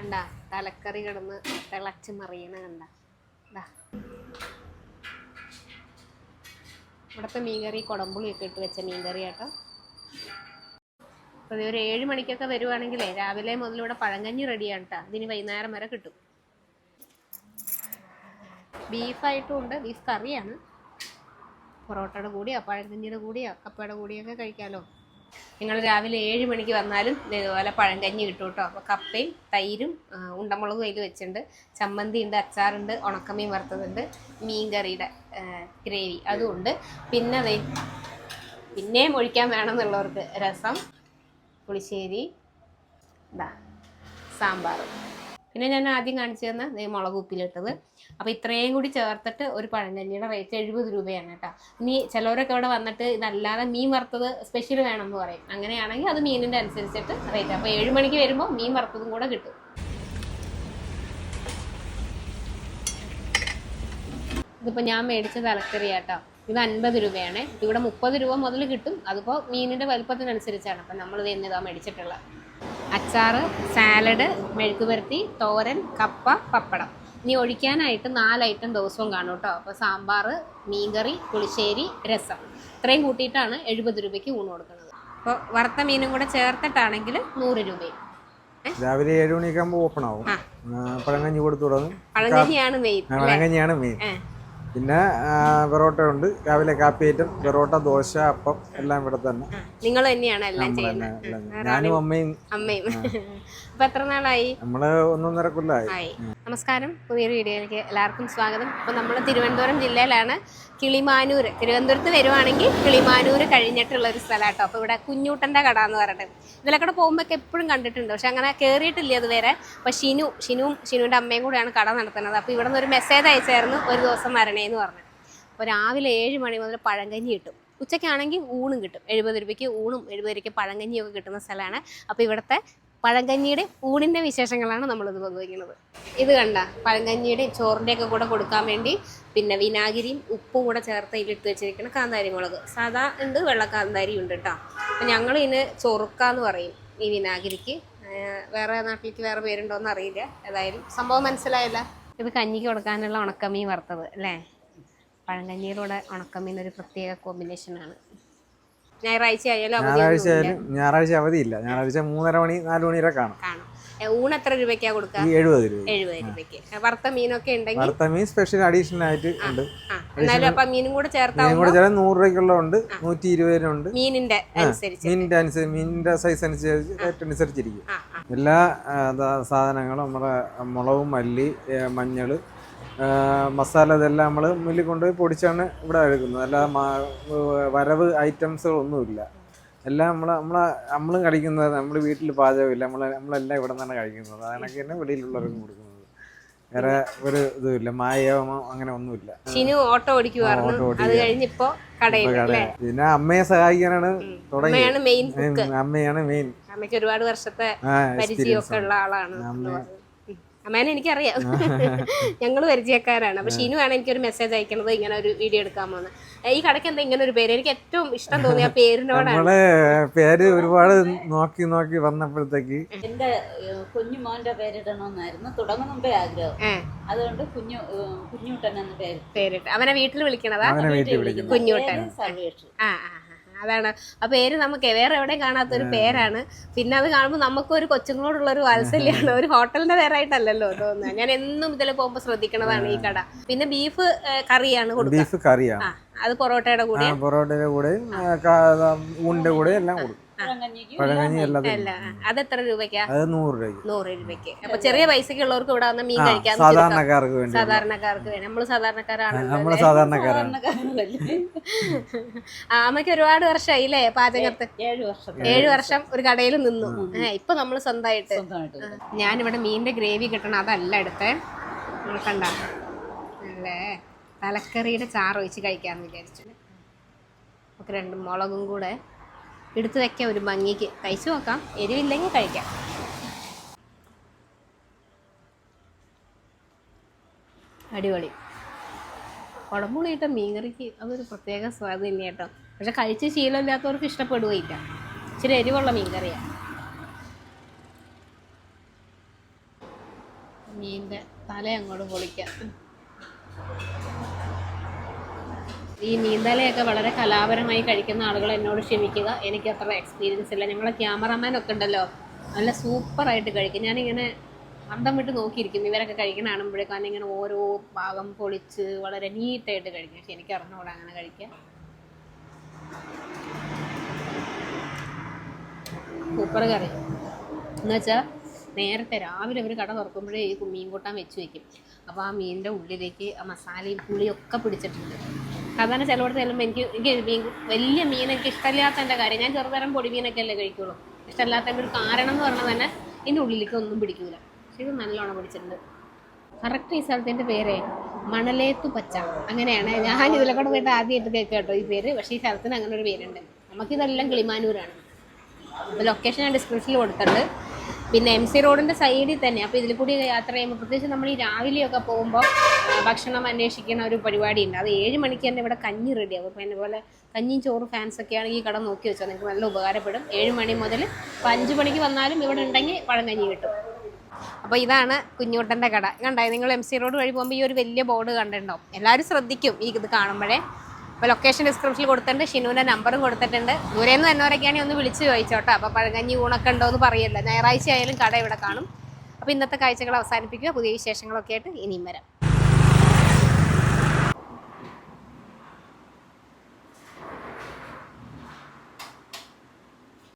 കണ്ട തലക്കറി കിടന്ന് തിളച്ച് മറിയണ കണ്ട. ഇവിടുത്തെ മീൻകറി കുടമ്പുളിയൊക്കെ ഇട്ട് വെച്ച മീൻകറി കേട്ടോ. അപ്പോൾ ഒരു ഏഴ് മണിക്കൊക്കെ വരുവാണെങ്കിലേ രാവിലെ മുതൽ ഇവിടെ പഴങ്കഞ്ഞി റെഡിയാണ് കേട്ടോ ഇതിന് വൈകുന്നേരം വരെ കിട്ടും. ബീഫായിട്ടും ഉണ്ട്. ബീഫ് കറിയാണ്. പൊറോട്ടയുടെ കൂടിയോ പഴങ്കഞ്ഞിയുടെ കൂടിയോ കപ്പയുടെ കൂടിയൊക്കെ കഴിക്കാമല്ലോ നിങ്ങൾ രാവിലെ ഏഴ് മണിക്ക് വന്നാലും ഇതുപോലെ പഴങ്കഞ്ഞി കിട്ടും കേട്ടോ. അപ്പോൾ കപ്പയും തൈരും ഉണ്ടമുളകും അതിൽ വെച്ചിട്ടുണ്ട്. ചമ്മന്തി ഉണ്ട് അച്ചാറുണ്ട് ഉണക്കമീൻ വറുത്തതുണ്ട് മീൻകറിയുടെ ഗ്രേവി അതുമുണ്ട് പിന്നെ അതെ പിന്നെയും ഒഴിക്കാൻ വേണമെന്നുള്ളവർക്ക് രസം പുളിശ്ശേരി ഇതാ സാമ്പാർ. പിന്നെ ഞാൻ ആദ്യം കാണിച്ചു തന്ന മുളക് ഉപ്പിലിട്ടത്. അപ്പോൾ ഇത്രയും കൂടി ചേർത്തിട്ട് ഒരു പഴങ്കഞ്ഞിയുടെ റേറ്റ് എഴുപത് രൂപയാണ് കേട്ടോ. ഇനി ചിലവരൊക്കെ ഇവിടെ വന്നിട്ട് ഇതല്ലാതെ മീൻ വറുത്തത് സ്പെഷ്യൽ വേണം എന്ന് പറയും. അങ്ങനെയാണെങ്കിൽ അത് മീനിന്റെ അനുസരിച്ചിട്ട് റേറ്റ് അപ്പോൾ ഏഴ് മണിക്ക് വരുമ്പോൾ മീൻ വറുത്തതും കൂടെ കിട്ടും. ഇതിപ്പോൾ ഞാൻ മേടിച്ച തലക്കറി കേട്ടോ. ഇത് അൻപത് രൂപയാണ്. ഇവിടെ മുപ്പത് രൂപ മുതൽ കിട്ടും. അതിപ്പോൾ മീനിന്റെ വലുപ്പത്തിനനുസരിച്ചാണ്. അപ്പം ഇത് ഇതാ മേടിച്ചിട്ടുള്ളത്. അച്ചാറ് സാലഡ് മെഴുക്ക് പുരട്ടി തോരൻ കപ്പ പപ്പടം. ഇനി ഒഴിക്കാനായിട്ട് നാല് ഐറ്റം ദിവസവും കാണും കേട്ടോ അപ്പോൾ സാമ്പാർ മീൻകറി പുളിശ്ശേരി രസം. ഇത്രയും കൂട്ടിയിട്ടാണ് എഴുപത് രൂപയ്ക്ക് ഊണ് കൊടുക്കുന്നത്. അപ്പോൾ വറുത്ത മീനും കൂടെ ചേർത്തിട്ടാണെങ്കിൽ നൂറ് രൂപയും. രാവിലെ ഏഴ് മണിയൊക്കെ ആകുമ്പോൾ ഓപ്പൺ ആവും. പഴങ്കഞ്ഞി കൊടുത്തു തുടങ്ങും പഴങ്കഞ്ഞിയാണ് മെയിൻ പഴങ്കഞ്ഞിയാണ് മെയിൻ. പിന്നെ പെറോട്ട ഉണ്ട്. രാവിലെ കാപ്പി ഐറ്റം പൊറോട്ട ദോശ അപ്പം എല്ലാം ഇവിടെ തന്നെ. നിങ്ങൾ തന്നെയാണ് എല്ലാം ചെയ്യുന്നത്. ഞാനും അമ്മയും. അമ്മയും. അപ്പൊ എത്ര നാളായി? നമ്മൾ ഒന്നൊന്നര കൊല്ലമായി ആയി. നമസ്കാരം. പുതിയൊരു വീഡിയോയിലേക്ക് എല്ലാവർക്കും സ്വാഗതം. അപ്പോൾ നമ്മൾ തിരുവനന്തപുരം ജില്ലയിലാണ് കിളിമാനൂർ. തിരുവനന്തപുരത്ത് വരുവാണെങ്കിൽ കിളിമാനൂർ കഴിഞ്ഞിട്ടുള്ള ഒരു സ്ഥലമാട്ടോ. അപ്പോൾ ഇവിടെ കുഞ്ഞൂട്ടന്റെ കട എന്ന് പറഞ്ഞിട്ട്. ഇതിലൊക്കെ പോകുമ്പോൾ എപ്പോഴും കണ്ടിട്ടുണ്ട്. പക്ഷെ അങ്ങനെ കയറിയിട്ടില്ല അതുവരെ അപ്പോൾ ഷിനു ഷിനുവും ഷിനുവിന്റെ അമ്മയും കൂടെയാണ് കട നടത്തുന്നത്. അപ്പോൾ ഇവിടെ നിന്ന് ഒരു മെസ്സേജ് അയച്ചായിരുന്നു ഒരു ദിവസം വരണേന്ന് പറഞ്ഞു അപ്പോൾ രാവിലെ ഏഴ് മണി മുതൽ പഴങ്കഞ്ഞി കിട്ടും. ഉച്ചയ്ക്കാണെങ്കിൽ ഊണും കിട്ടും. എഴുപത് രൂപയ്ക്ക് ഊണും എഴുപത് രൂപയ്ക്ക് പഴങ്കഞ്ഞിയൊക്കെ കിട്ടുന്ന സ്ഥലമാണ്. അപ്പോൾ ഇവിടുത്തെ പഴങ്കഞ്ഞിയുടെ ഊണിന്റെ വിശേഷങ്ങളാണ് നമ്മളിത് പങ്കുവയ്ക്കുന്നത് ഇത് കണ്ട പഴങ്കഞ്ഞിയുടെ ചോറിന്റെ ഒക്കെ കൂടെ കൊടുക്കാൻ വേണ്ടി പിന്നെ വിനാഗിരിയും ഉപ്പും കൂടെ ചേർത്ത് ഇതിലിട്ട് വെച്ചിരിക്കുന്ന കാന്താരി മുളക് സാധാ ഉണ്ട് വെള്ള കാന്താരി ഉണ്ട് കേട്ടോ അപ്പം ഞങ്ങൾ ഇതിന് ചൊറുക്ക എന്ന് പറയും ഈ വിനാഗിരിക്ക്. വേറെ നാട്ടിലേക്ക് വേറെ പേരുണ്ടോ എന്ന് അറിയില്ല. ഏതായാലും സംഭവം മനസ്സിലായല്ല. ഇത് കഞ്ഞിക്ക് കൊടുക്കാനുള്ള ഉണക്കമീൻ വറുത്തത് അല്ലേ? പഴങ്കഞ്ഞിയിലൂടെ ഉണക്കമീൻ ഒരു പ്രത്യേക കോമ്പിനേഷനാണ് ഞായറാഴ്ച ആയാലും ഞായറാഴ്ച ആയാലും ഞായറാഴ്ച അവധിയില്ല. ഞായറാഴ്ച മൂന്നര മണി നാല് മണി വരെ കാണും. ഊണ് എത്ര രൂപയ്ക്കാ കൊടുക്കുക എഴുപത് രൂപ എഴുപത് രൂപയ്ക്ക്. വറുത്ത മീനൊക്കെ ഉണ്ടെങ്കിൽ? വറുത്ത മീൻ സ്പെഷ്യൽ അഡീഷണൽ ആയിട്ട് ഉണ്ട്. എന്നാലും അപ്പൊ മീനും കൂടെ മീൻ ചേർത്താവുമ്പോ കൂടെ ചില നൂറ് രൂപയ്ക്കുള്ളതുണ്ട് നൂറ്റി ഇരുപതിനുണ്ട് മീനിന്റെ അനുസരിച്ച്. മീനിന്റെ അനുസരിച്ച് മീനിന്റെ സൈസ് അനുസരിച്ച് റേറ്റ് അനുസരിച്ചിരിക്കും. എല്ലാ സാധനങ്ങളും നമ്മുടെ മുളകും മല്ലി മഞ്ഞൾ മഞ്ഞൾ മസാല ഇതെല്ലാം നമ്മൾ മില്ലിൽ കൊണ്ടുപോയി പൊടിച്ചാണ് ഇവിടെ എടുക്കുന്നത് അല്ല വരവ് ഐറ്റംസുകളൊന്നുമില്ല എല്ലാം നമ്മൾ നമ്മൾ നമ്മളും കഴിക്കുന്നത് നമ്മൾ വീട്ടിൽ പാചകമില്ല. നമ്മൾ നമ്മളെല്ലാം ഇവിടെ നിന്നാണ് കഴിക്കുന്നത്. അതിനൊക്കെ തന്നെ വെളിയിലുള്ളവർക്കും കൊടുക്കുന്നത്. വേറെ ഒരു ഇതുമില്ല. മായമോ അങ്ങനെ ഒന്നുമില്ല. ഷിനു ഓട്ടോ ഓടിക്കുവായിരുന്നു. അത് കഴിഞ്ഞിപ്പോ പിന്നെ അമ്മയെ സഹായിക്കാനാണ് തുടങ്ങിയത്. അമ്മയാണ് മെയിൻ അമ്മയ്ക്ക് ഒരുപാട് വർഷത്തെ പരിചയമൊക്കെ ഉള്ള ആളാണ്. അമ്മേനെ എനിക്കറിയാം. ഞങ്ങൾ പരിചയക്കാരാണ്. അപ്പൊ ഷീനുവാണ് ആണ് എനിക്കൊരു മെസ്സേജ് അയക്കുന്നത് ഇങ്ങനെ ഒരു വീഡിയോ എടുക്കാൻ പോകുന്നത് ഈ കടയ്ക്ക് എന്താ ഇങ്ങനെ ഒരു പേര്? എനിക്ക് ഏറ്റവും ഇഷ്ടം തോന്നിയ ആ പേരിനോടാണ്. നമ്മൾ പേര് ഒരുപാട് നോക്കി നോക്കി വന്നപ്പോഴത്തേക്ക് എന്റെ കുഞ്ഞു കുഞ്ഞുമോന്റെ പേരിടണമെന്നായിരുന്നു. തുടങ്ങും മുമ്പേ ആഗ്രഹം അതുകൊണ്ട് കുഞ്ഞു കുഞ്ഞുട്ടൻ എന്ന പേര്. പേരിട്ട്. അവനെ വീട്ടിൽ വിളിക്കണതാ? കുഞ്ഞുട്ടൻ. ആ ആ ആ, അതാണ്. ആ പേര് നമുക്ക് വേറെ എവിടെയും കാണാത്ത ഒരു പേരാണ്. പിന്നെ അത് കാണുമ്പോൾ നമുക്ക് ഒരു കൊച്ചുങ്ങളോടുള്ള ഒരു വാത്സല്യമാണ് ഒരു ഹോട്ടലിന്റെ പേരായിട്ടല്ലല്ലോ തോന്നുന്നത് ഞാൻ എന്നും ഇതിൽ പോകുമ്പോൾ ശ്രദ്ധിക്കണതാണ് ഈ കട. പിന്നെ ബീഫ് കറിയാണ് കൊടുക്കുക ബീഫ് കറിയാണ് അത് പൊറോട്ടയുടെ കൂടെ പൊറോട്ടയുടെ കൂടെയും ഊണിന്റെ കൂടെ എല്ലാം കൊടുക്കും. അല്ല അത് എത്ര രൂപയ്ക്കാ? അത് നൂറ് രൂപയ്ക്ക്. നൂറ് രൂപയ്ക്ക്. അപ്പൊ ചെറിയ പൈസക്ക് ഉള്ളവർക്ക് ഇവിടെ വന്ന് മീൻ കഴിക്കാൻ സാധാരണക്കാർക്ക് വേണ്ടി സാധാരണക്കാർക്ക് വേണ്ടി. നമ്മൾ സാധാരണക്കാരാണ് നമ്മൾ സാധാരണക്കാരാണ്. അമ്മയ്ക്ക് ഒരുപാട് വർഷമായി അല്ലേ പാചകത്ത്? ഏഴ് വർഷം. ഏഴു വർഷം ഒരു കടയിൽ നിന്നു. ഇപ്പൊ നമ്മൾ സ്വന്തമായിട്ട്. ഞാനിവിടെ മീനിന്റെ ഗ്രേവി കിട്ടണം. അതല്ല എടുത്തേ. കണ്ട. അല്ലേ? തലക്കറിയുടെ ചാറ് ഒഴിച്ച് കഴിക്കാമെന്ന് വിചാരിച്ചു. നമുക്ക് രണ്ട് മുളകും കൂടെ എടുത്തു വെക്കാം ഒരു ഭംഗിക്ക്. കഴിച്ചു നോക്കാം. എരിവില്ലെങ്കിൽ കഴിക്കാം. അടിപൊളി. കുടമ്പുളിയിട്ട മീൻകറിക്ക് അതൊരു പ്രത്യേക സ്വാദ് തന്നെ കേട്ടോ. പക്ഷെ കഴിച്ച് ശീലമില്ലാത്തവർക്ക് ഇഷ്ടപ്പെടുകയില്ല. ഇച്ചിരി എരിവുള്ള മീൻകറിയാണ്. മീന്റെ തല അങ്ങോട്ട് പൊളിക്കാം. ഈ നീന്തലയൊക്കെ വളരെ കലാപരമായി കഴിക്കുന്ന ആളുകൾ എന്നോട് ക്ഷമിക്കുക. എനിക്ക് അത്ര എക്സ്പീരിയൻസ് ഇല്ല. ഞങ്ങളെ ക്യാമറമാൻ ഒക്കെ ഉണ്ടല്ലോ. നല്ല സൂപ്പറായിട്ട് കഴിക്കും. ഞാനിങ്ങനെ അന്തം വിട്ട് നോക്കിയിരിക്കും. ഇവരൊക്കെ കഴിക്കണ കാണുമ്പോഴേക്കും ഇങ്ങനെ ഓരോ ഭാഗം പൊളിച്ച് വളരെ നീറ്റായിട്ട് കഴിക്കും. പക്ഷെ എനിക്ക് അറിഞ്ഞുകൂടാ അങ്ങനെ കഴിക്കാം സൂപ്പർ കറി. എന്നുവെച്ചാൽ നേരത്തെ രാവിലെ അവർ കട തുറക്കുമ്പോഴേ ഈ മീൻ കൂട്ടാൻ വെച്ച് വെക്കും. അപ്പോൾ ആ മീനിന്റെ ഉള്ളിലേക്ക് ആ മസാലയും പുളിയൊക്കെ പിടിച്ചിട്ടുണ്ട്. സാധാരണ ചിലയിടത്ത് ചെല്ലുമ്പോൾ എനിക്ക് എനിക്ക് മീൻ വലിയ മീൻ എനിക്ക് ഇഷ്ടമില്ലാത്തതിന്റെ കാര്യം. ഞാൻ ചെറുതരം പൊടി മീനൊക്കെ അല്ലേ കഴിക്കുള്ളൂ. ഇഷ്ടമില്ലാത്തതിന്റെ ഒരു കാരണം എന്ന് പറഞ്ഞാൽ തന്നെ ഇതിന്റെ ഉള്ളിലേക്ക് ഒന്നും പിടിക്കില്ല പക്ഷെ ഇത് നല്ലോണം പിടിച്ചിട്ടുണ്ട്. കറക്റ്റ് ഈ സ്ഥലത്തിന്റെ പേരേ മണലേത്തു പച്ച. അങ്ങനെയാണ്. ഞാൻ ഇതിലെ കൂടെ പോയിട്ട് ആദ്യമായിട്ട് കേൾക്കാം കേട്ടോ ഈ പേര്. പക്ഷേ ഈ സ്ഥലത്തിന് അങ്ങനെ ഒരു പേരുണ്ട്. നമുക്കിതെല്ലാം കിളിമാനൂരാണ്. ലൊക്കേഷൻ ഞാൻ ഡിസ്ക്രിപ്ഷനിൽ കൊടുത്തിട്ടുണ്ട്. പിന്നെ എം സി റോഡിന്റെ സൈഡിൽ തന്നെ അപ്പോൾ ഇതിൽ കൂടി യാത്ര ചെയ്യുമ്പോൾ പ്രത്യേകിച്ച് നമ്മൾ ഈ രാവിലെയൊക്കെ പോകുമ്പോൾ ഭക്ഷണം അന്വേഷിക്കുന്ന ഒരു പരിപാടി ഉണ്ട് അത് ഏഴ് മണിക്ക് തന്നെ ഇവിടെ കഞ്ഞി റെഡിയാകും അപ്പോൾ എന്നെ പോലെ കഞ്ഞിയും ചോറും ഫാൻസൊക്കെ ആണെങ്കിൽ ഈ കട നോക്കി വെച്ചാൽ നിങ്ങൾക്ക് നല്ല ഉപകാരപ്പെടും. ഏഴ് മണി മുതൽ ഇപ്പോൾ അഞ്ച് മണിക്ക് വന്നാലും ഇവിടെ ഉണ്ടെങ്കിൽ പഴങ്കഞ്ഞി കിട്ടും. അപ്പോൾ ഇതാണ് കുഞ്ഞൂട്ടന്റെ കട. കണ്ടായി നിങ്ങൾ എം സി റോഡ് വഴി പോകുമ്പോൾ ഈ ഒരു വലിയ ബോർഡ് കണ്ടിട്ടുണ്ടാവും. എല്ലാവരും ശ്രദ്ധിക്കും ഈ ഇത് കാണുമ്പോഴേ. അപ്പോൾ ലൊക്കേഷൻ ഡിസ്ക്രിപ്ഷനിൽ കൊടുത്തിട്ടുണ്ട്. ഷിനുവിന്റെ നമ്പറും കൊടുത്തിട്ടുണ്ട്. ദൂരെ നിന്ന് എന്നവരൊക്കെയാണെങ്കിൽ ഒന്ന് വിളിച്ച് ചോദിച്ചോട്ടോ. അപ്പോൾ പഴങ്കഞ്ഞി ഊണൊക്കെ ഉണ്ടോ എന്ന് പറയല്ലോ. ഞായറാഴ്ച ആയാലും കട ഇവിടെ കാണും. അപ്പോൾ ഇന്നത്തെ കാഴ്ചകൾ അവസാനിപ്പിക്കുക. പുതിയ വിശേഷങ്ങളൊക്കെ ആയിട്ട് ഇനിയും വരാം.